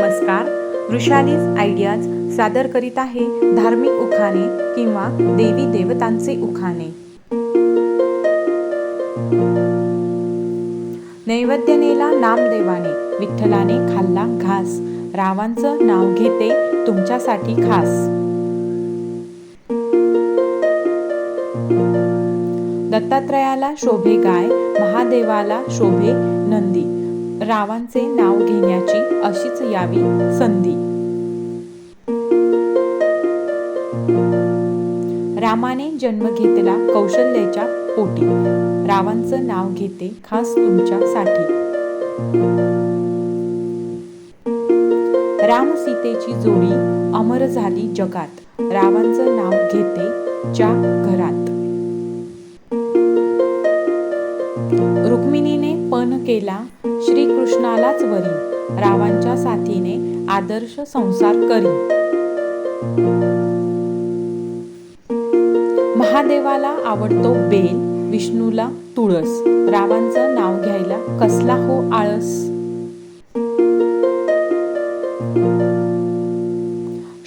नमस्कार वृषालीज आयडियाज सादर करीत आहे धार्मिक उखाणे किंवा देवी देवतांचे उखाणे. नैवेद्य नेला नामदेवाने विठ्ठलाने खाल्ला घास. रावांचं नाव घेते तुमच्यासाठी खास. दत्तात्रयाला शोभे गाय महादेवाला शोभे नंदी. रावांचे नाव घेण्याची अशीच यावी संधी. रामाने जन्म घेतला कौशल्याच्या पोटी. रावांचं नाव घेते खास तुमच्यासाठी राम सीतेची जोडी अमर झाली जगात. रावांचं नाव घेते च्या घरात. रुक्मिणीने पण केला करी. रावांच्या साथीने आदर्श संसार करी. महादेवाला आवडतो बेल विष्णूला तुळस. रावांचं नाव घ्यायला कसला हो आळस?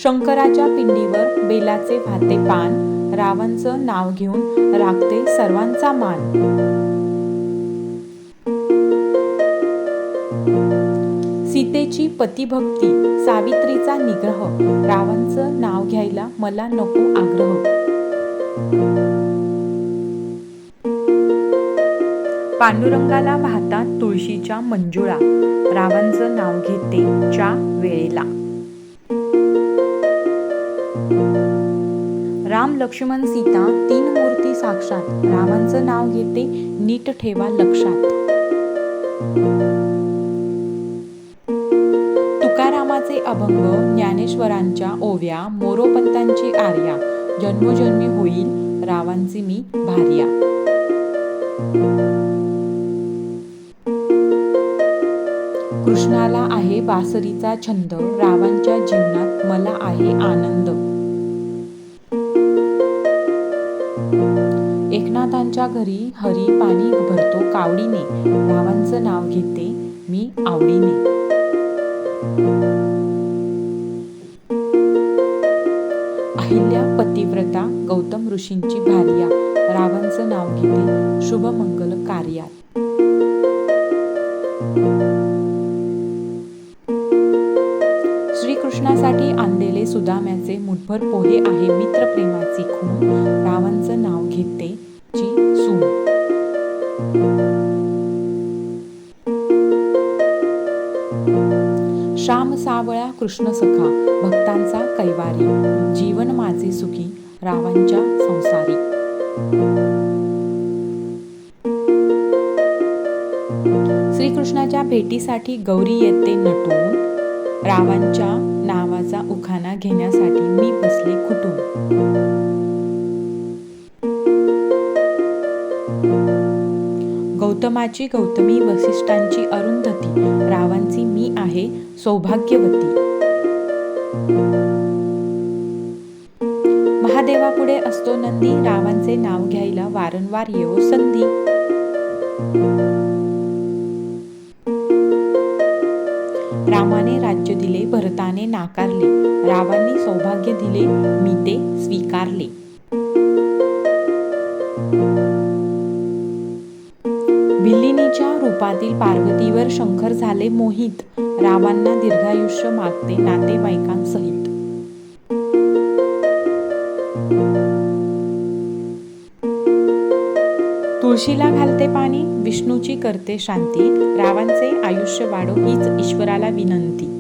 शंकराच्या पिंडीवर बेलाचे भाते पान. रावांचं नाव घेऊन राखते सर्वांचा मान. सीतेची पतिभक्ती सावित्रीचा निग्रह. रावांचं नाव घ्यायला मला नको आग्रह. पांडुरंगाला वाहतात तुळशीच्या मंजुळा. रावांचं नाव घेते च्या वेळेला. राम लक्ष्मण सीता तीन मूर्ती साक्षात. रावांचं नाव घेते नीट ठेवा लक्षात. अभंग ज्ञानेश्वरांच्या ओव्या मोरोपंतांची आर्या. जन्मोजन्मी होईल रावांची मी भार्या. कृष्णाला आहे बासरीचा छंद रावांच्या जीवनात मला आहे आनंद. एकनाथांच्या घरी हरी पाणी भरतो कावडीने. रावांचं नाव घेते मी आवडीने. पतिव्रता गौतम ऋषींची भार्या. रावणचं नाव घेते शुभमंगल कार्यात श्रीकृष्णासाठी आणलेले सुदाम्याचे मुठभर पोहे आहे मित्रप्रेमाची खून रावणचं नाव घेते सावळा कृष्ण सखा भक्तांचा कैवारी. जीवन माझे सुखी रावांच्या संसारी. श्रीकृष्णाच्या भेटीसाठी गौरी येते नटून. रावांच्या नावाचा उखाणा घेण्यासाठी मी बसले खुटून. गौतमाची गौतमी वसिष्ठांची अरुंधती. रावांची मी आहे सौभाग्यवती. महादेवापुढे असतो नंदी रावांचे नाव घ्यायला वारंवार येऊ संधी. रामाने राज्य दिले भरताने नाकारले. रावांनी सौभाग्य दिले मी ते स्वीकारले. रूपातील पार्वतीवर शंकर झाले मोहित. रावांना दीर्घायुष्य मागते नातेवाईकांसहित. तुळशीला घालते पाणी विष्णूची करते शांती रावांचे आयुष्य वाढो हीच ईश्वराला विनंती.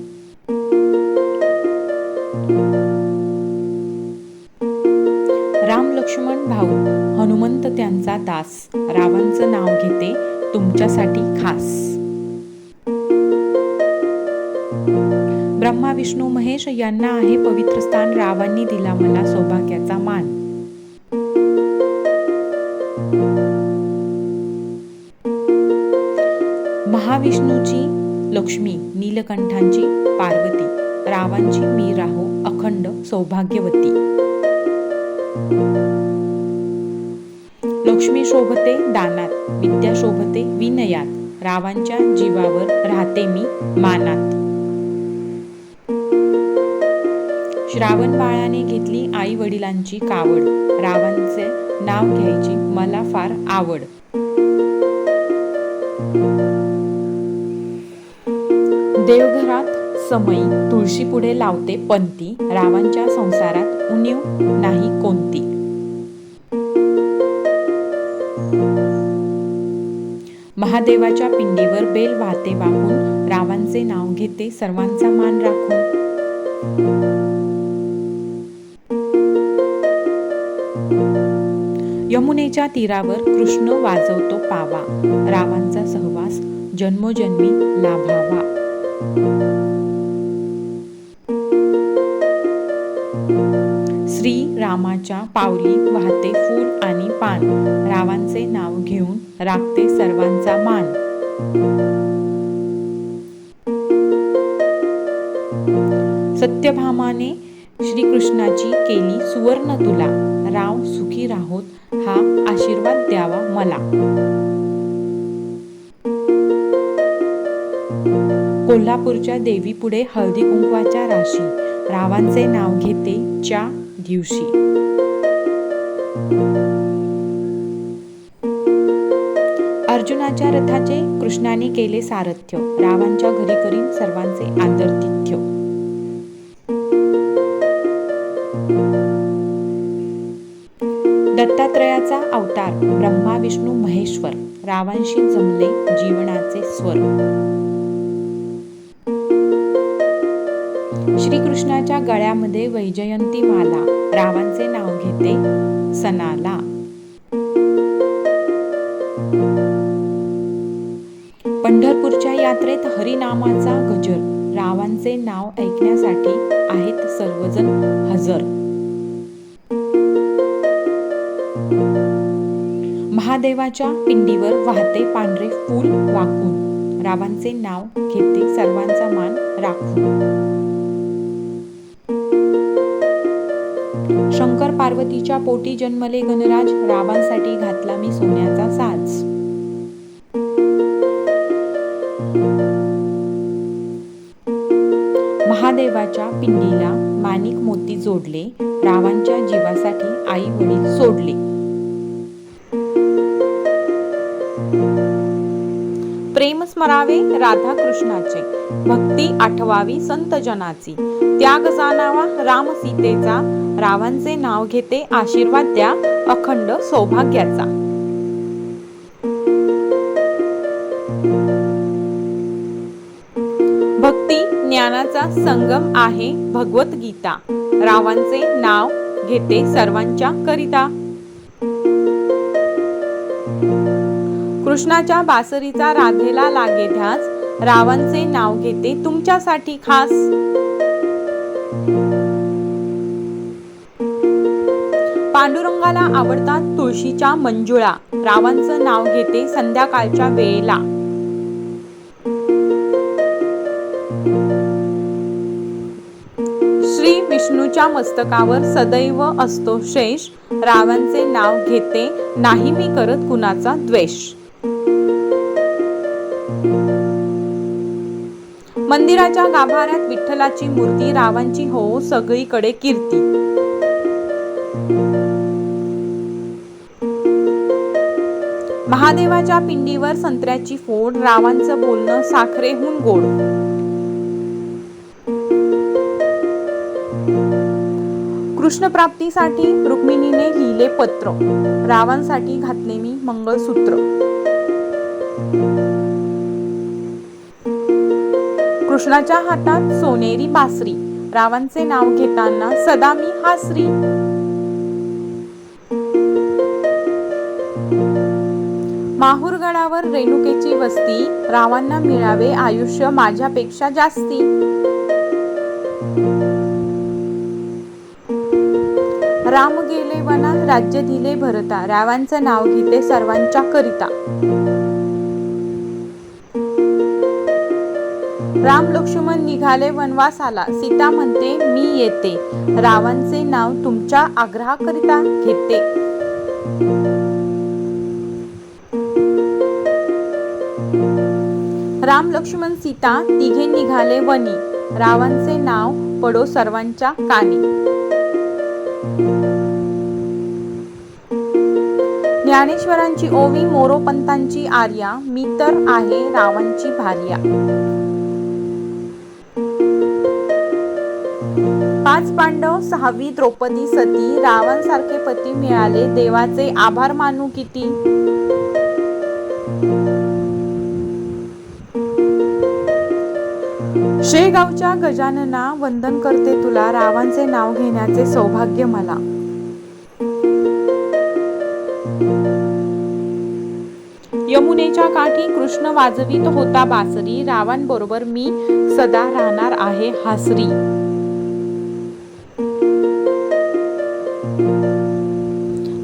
तुमच्यासाठी खास. ब्रह्मा विष्णू महेश यांना आहे पवित्र स्थान. रावांनी दिला मला सौभाग्याचा मान. महाविष्णूची लक्ष्मी नीलकंठांची पार्वती. रावांची मी राहो अखंड सौभाग्यवती. लक्ष्मी शोभते दानात विद्या शोभते विनयात रावांच्या जीवावर राहते मी मानात. श्रावण बाळाने घेतली आई वडिलांची कावड. रावांचे नाव घ्यायची मला फार आवड. देवघरात समयी तुळशी पुढे लावते पंती. रावांच्या संसारात उणीव नाही कोणती. महादेवाच्या पिंडीवर बेल वाहते वाहून रावांचे नाव घेते सर्वांचा मान राखून. यमुनेच्या तीरावर कृष्ण वाजवतो पावा. रावांचा सहवास जन्मोजन्मी लाभावा. श्री रामाच्या पावली वाहते फूल आणि पान. रावांचे नाव घेऊन राखते सर्वांचा मान. सत्यभामाने श्रीकृष्णाची केली सुवर्ण तुला. राव सुखी राहोत हा आशीर्वाद द्यावा मला. कोल्हापूरच्या देवीपुढे हळदी कुंकवाच्या राशी. रावांचे नाव घेते च्या दिवशी. अर्जुनाच्या रथाचे कृष्णाने केले सारथ्य रावांच्या घरी करीन सर्वांचे आदरतिथ्य. दत्तात्रयाचा अवतार ब्रह्मा विष्णू महेश्वर. रावांशी जमले जीवनाचे स्वर. श्रीकृष्णाच्या गळ्यामध्ये वैजयंती माला रावांचे नाव घेते सणाला हरिनामाचा गजर रावांचे नाव ऐकण्यासाठी आहेत सर्वजण हजर. महादेवाच्या पिंडीवर वाहते पांढरे फूल वाकून. रावांचे नाव घेते सर्वांचा मान राखून. शंकर पार्वतीच्या पोटी जन्मले गणराज रावांसाठी घातला मी जोडले रावांच्या जीवासाठी आई वडील सोडले. प्रेम स्मरावे राधा कृष्णाचे भक्ती आठवावी संत जनाची. त्याग जाणावा राम सीतेचा रावांचे नाव घेते आशीर्वाद द्या अखंड सौभाग्याचा. भक्ती ज्ञानाचा संगम आहे भगवत गीता रावांचे नाव घेते सर्वांच्या करिता. कृष्णाच्या बासरीचा राधेला लागे ध्यास रावांचे नाव घेते तुमच्यासाठी खास. पांडुरंगाला आवडतात तुळशीच्या मंजुळा. रावांचं नाव घेते संध्याकाळच्या वेळेला. विष्णूच्या मस्तकावर सदैव असतो शेष. रावांचे नाव घेते नाही मी करत कुणाचा द्वेष. मंदिराच्या गाभाऱ्यात विठ्ठलाची मूर्ती रावांची हो सगळीकडे कीर्ती. महादेवाच्या पिंडीवर संत्र्याची फोड रावांचं बोलणं साखरेहून गोड. कृष्ण प्राप्तीसाठी रुक्मिणीने लिहिले पत्र. रावांसाठी घातले मी मंगळसूत्र. कृष्णाच्या हातात सोनेरी बासरी रावांचे नाव घेताना सदा मी हासरी माहूरगडावर रेणुकेची वस्ती. रावांना मिळावे आयुष्य माझ्यापेक्षा जास्ती. राज्य दिले भरता रावांचं नाव घेते सर्वांच्या करिता. राम लक्ष्मण निघाले वनवासाला सीता म्हणते मी येते. रावांचे नाव तुमच्या आग्रहाकरिता घेते. राम लक्ष्मण सीता तिघे निघाले वनी. रावांचे नाव पडो सर्वांच्या कानी. ज्ञानेश्वरांची ओवी मोरोपंतांची आर्या मी तर आहे रावांची भार्या. पाच पांडव सहावी द्रौपदी सती रावणसारखे पती मिळाले देवाचे आभार मानू किती? शेगावच्या गजानना वंदन करते तुला रावांचे नाव घेण्याचे सौभाग्य मला. यमुनेच्या काठी कृष्ण वाजवीत होता बासरी. रावांबरोबर मी सदा राहणार आहे हासरी.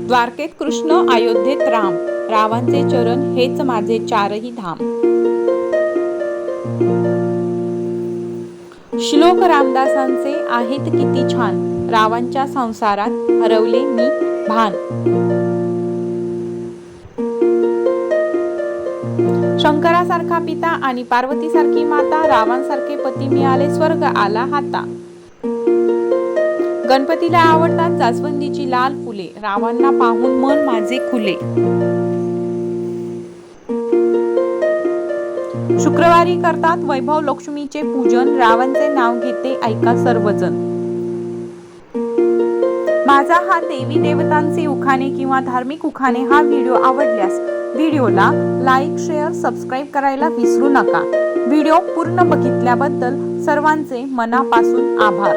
द्वारकेत कृष्ण अयोध्येत राम. रावांचे चरण हेच माझे चारही धाम. श्लोक रामदासांचे आहेत किती छान. रावांच्या संसारात हरवले मी भान. शंकरासारखा पिता आणि पार्वतीसारखी माता रावांसारखे पती मिळाले स्वर्ग आला हाता. गणपतीला आवडतात जास्वंदीची लाल फुले. रावांना पाहून मन माझे खुले. शुक्रवारी करतात वैभव लक्ष्मीचे पूजन. रावांचे नाव घेते ऐका सर्वजण. माझा हा देवी देवतांचे उखाणे किंवा धार्मिक उखाणे हा व्हिडिओ आवडल्यास व्हिडिओला लाईक शेअर सबस्क्राईब करायला विसरू नका. व्हिडिओ पूर्ण बघितल्याबद्दल सर्वांचे मनापासून आभार.